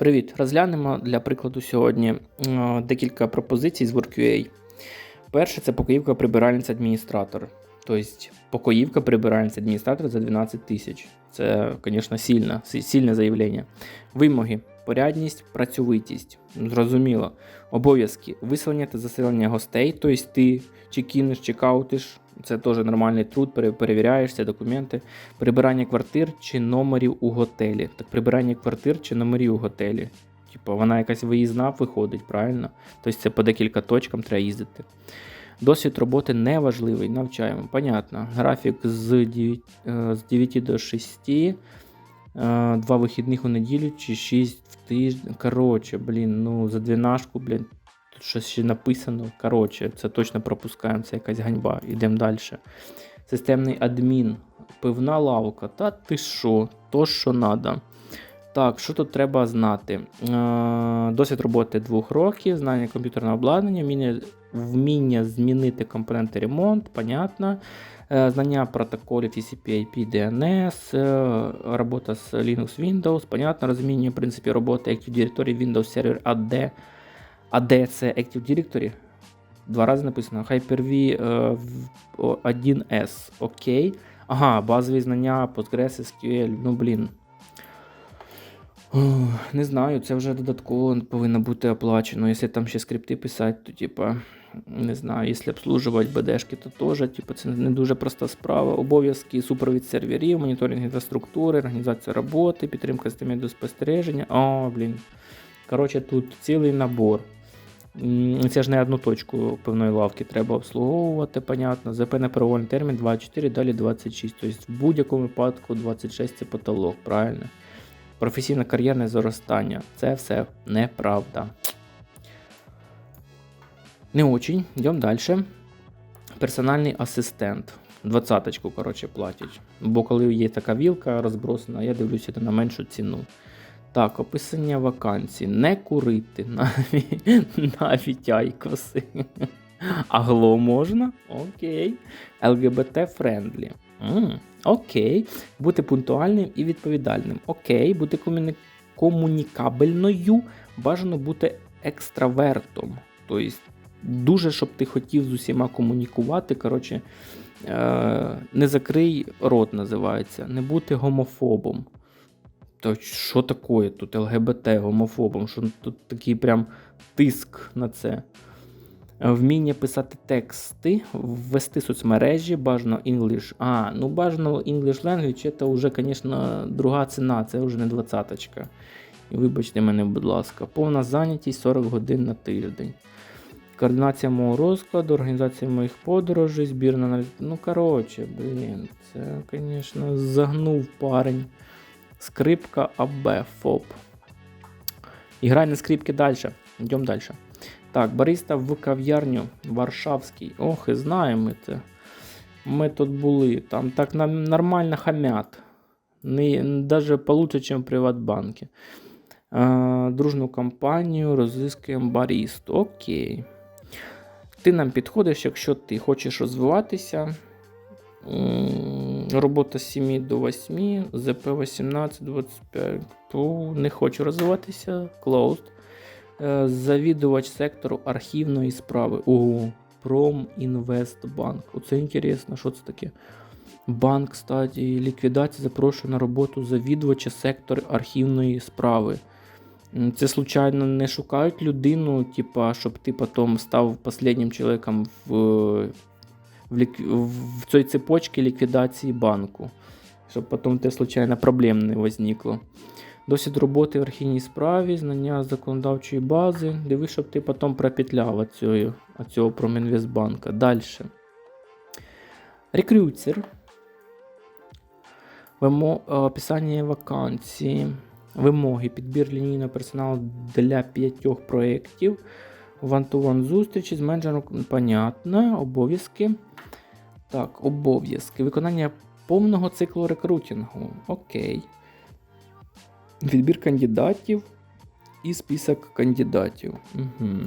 Привіт! Розглянемо для прикладу сьогодні е, декілька пропозицій з WorkUA. Перше це покоївка прибиральниця адміністратор. Тобто покоївка прибиральниця адміністратор за 12 тисяч. Це, звісно, сильне, сильне заявлення. Вимоги: порядність, працьовитість. Зрозуміло. Обов'язки виселення та заселення гостей. Тобто ти кинеш, чи. Це теж нормальний труд, пере- перевіряєш ці документи. Прибирання квартир чи номерів у готелі. Так прибирання квартир чи номерів у готелі. Типу, вона якась виїзна виходить, правильно? Тобто це по декілька точкам треба їздити. Досвід роботи не важливий, навчаємо. Понятно. Графік з 9, е, з 9 до 6, е, два вихідних у неділю чи 6 в тиждень. Коротше, блін, ну за двінашку, блін, тут щось ще написано. Коротше, це точно пропускаємо, це якась ганьба. Йдемо далі. Системний адмін, пивна лавка. Та ти що? То, що треба. Так, що тут треба знати? Е, Досвід роботи двох років, знання комп'ютерного обладнання, вміння, вміння змінити компоненти ремонт, понятно. Е, Знання протоколів TCP, IP, DNS, е, робота з Linux Windows, понятно, розуміння в принципі роботи Active Directory, Windows Server AD. AD це Active Directory. Два рази написано. Hyper-V е, в- о, 1S. Окей. Ага, базові знання, Postgres, SQL. Ну, блін. Не знаю, це вже додатково повинно бути оплачено. Якщо там ще скрипти писати, то типа, не знаю, якщо обслужувати БДшки, то теж, типа, це не дуже проста справа. Обов'язки, супровід серверів, моніторинг інфраструктури, організація роботи, підтримка системи спостереження. О, блін. Коротше, тут цілий набор. Це ж не одну точку певної лавки треба обслуговувати, понятно. ЗП на перевольний термін 24, далі 26. Тобто в будь-якому випадку 26 це потолок, правильно? Професійне кар'єрне зростання. Це все неправда. Не очень. Йдемо далі. Персональний асистент. Двадцяточку, коротше, платять. Бо коли є така вілка розбросана, я дивлюся на меншу ціну. Так, описання вакансій. Не курити навіть, навіть айкоси. Агло можна? Окей. ЛГБТ френдлі. Окей. Бути пунктуальним і відповідальним. Окей. Бути комуні... комунікабельною. Бажано бути екстравертом. Тобто, дуже, щоб ти хотів з усіма комунікувати. Коротше, е- не закрий рот, називається. Не бути гомофобом. То що таке тут ЛГБТ гомофобом? Що тут такий прям тиск на це? Вміння писати тексти, ввести соцмережі, бажано English. А, ну бажано English Language, це вже, звісно, друга ціна, це вже не двадцяточка. Вибачте мене, будь ласка, повна зайнятість 40 годин на тиждень. Координація мого розкладу, організація моїх подорожей, збірна на. Ну, коротше, блін, це, звісно, загнув парень. Скрипка АБ ФОП. Іграй на скрипки далі. Йдемо далі. Так, бариста в кав'ярню Варшавський. Ох, і знаємо ми це. Ми тут були. Там так нам нормально хамят. Даже получше, ніж в Приватбанкі. Е, дружну компанію розыскуємо баристу. Окей. Ти нам підходиш, якщо ти хочеш розвиватися. Робота з 7 до 8, ЗП 18-25. Не хочу розвиватися. Closed. Е, Завідувач сектору архівної справи. Ого, Промінвестбанк. Оце інтересно, що це таке? Банк, кстати, ліквідація запрошує на роботу завідувача сектору архівної справи. Це случайно не шукають людину, типа, щоб ти потім став останнім чоловіком в, в, лік... в цій цепочці ліквідації банку. Щоб потім те случайно проблем не возникло. Досвід роботи в архівній справі, знання законодавчої бази. Диви, щоб ти потім пропетляв оцього Промінвестбанка. Далі. Рекрутер. Вимо... е, Описання вакансії. Вимоги. Підбір лінійного персоналу для п'ятьох проєктів. Ван-ту-ван зустрічі з менеджером. Понятно. Обов'язки. Так, обов'язки. Виконання повного циклу рекрутингу. Окей. Відбір кандидатів і список кандидатів. Угу.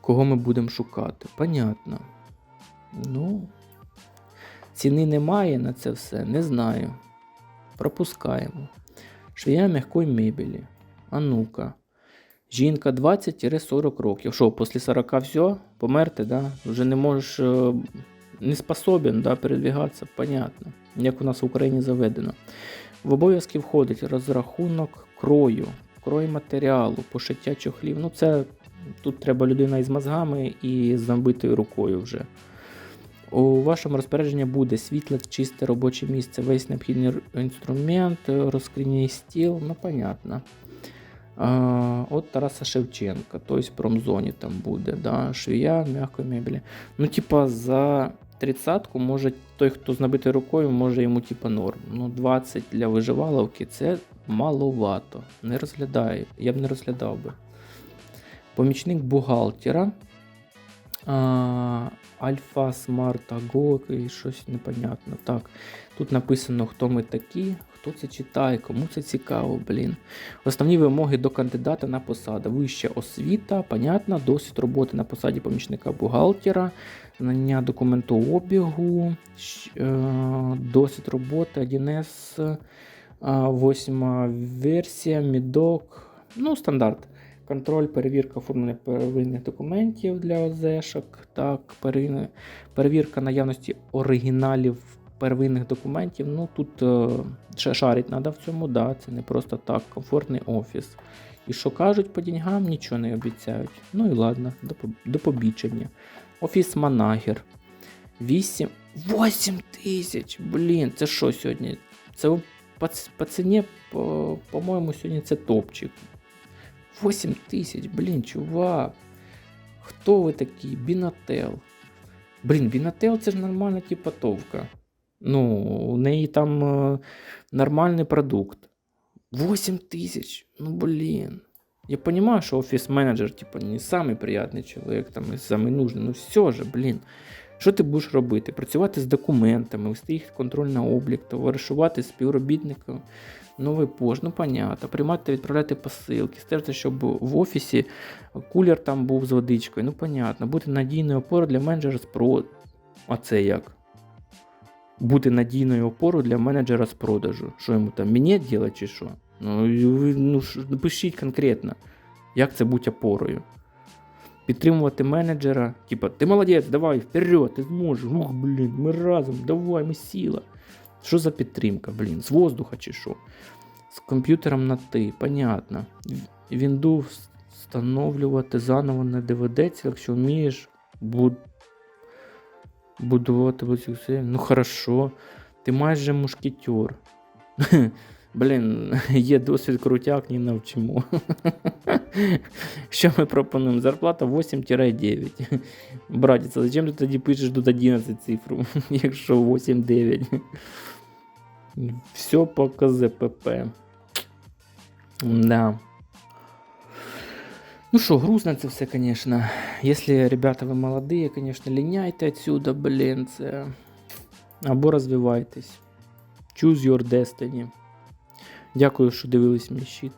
Кого ми будемо шукати? Понятно. Ну, ціни немає на це все, не знаю. Пропускаємо. Швія м'якої мебелі. А ну-ка. Жінка 20-40 років. Що, після 40 все? Померти, да? Вже не можеш, е, не способен да, передвигатися, понятно. Як у нас в Україні заведено. В обов'язки входить розрахунок крою, крой матеріалу, пошиття чохлів. Ну, це тут треба людина із мозгами і з набитою рукою вже. У вашому розпорядженні буде світле, чисте робоче місце, весь необхідний інструмент, розкрійний стіл, ну понятно. А, от Тараса Шевченка, тобто в промзоні там буде, да, швія, м'якої мебелі. Ну, типа, за тридцятку може той, хто з набитою рукою, може йому типа норм. Ну, 20 для виживаловки це маловато. Не розглядаю. Я б не розглядав би. Помічник бухгалтера. Альфа Смарт і щось непонятно. Так, тут написано, хто ми такі, хто це читає, кому це цікаво, блін. Основні вимоги до кандидата на посаду. Вища освіта, понятно, досвід роботи на посаді помічника бухгалтера, знання документообігу, е, досвід роботи 1С, е, восьма версія, мідок, ну, стандарт. Контроль, перевірка оформлення первинних документів для ОЗЕшок, так, перевірка, наявності оригіналів первинних документів. Ну тут е, шарить треба в цьому, да, це не просто так, комфортний офіс. І що кажуть по деньгам, нічого не обіцяють. Ну і ладно, до, до побічення. Офіс Манагер. 8. 8 тисяч! Блін, це що сьогодні? Це по, по ціні, по, по-моєму, сьогодні це топчик. 8 тисяч, блін, чувак. Хто ви такий? Бінател. Блін, Бінател це ж нормальна типотовка. Ну, у неї там е, нормальний продукт. 8 тисяч. Ну, блін. Я понимаю, что офіс-менеджер, типа, не самый приятный чоловік, там, і самый нужный, ну все же, блін. Що ти будеш робити? Працювати з документами, вести їх в контроль на облік, товаришувати з співробітниками новий пошт, ну понятно, приймати та відправляти посилки, стежити, щоб в офісі кулер там був з водичкою, ну понятно, бути надійною опорою для менеджера з про. А це як? Бути надійною опорою для менеджера з продажу. Що йому там мені робити чи що? Ну, ну напишіть конкретно, як це бути опорою. Підтримувати менеджера, типа, ти молодець, давай, вперед, ти зможеш. Ух, блін, ми разом, давай, ми сила. Що за підтримка, блін? З воздуха чи що? З комп'ютером на ти, понятно. Вінду встановлювати заново не доведеться, якщо вмієш буд... будувати. Ну хорошо. Ти майже мушкетер. Блін, є досвід крутяк, не навчимо. Що ми пропонуємо? Зарплата 8-9. Братець, зачем ти тоді пишеш тут 11 цифру, якщо 8-9? Все по КЗПП. Да. Ну що, грустно це все, конечно. Если, ребята, ви молоді, конечно, ліняйте отсюда, блін, це. Або розвивайтесь. Choose your destiny. Дякую, що дивились мій щит.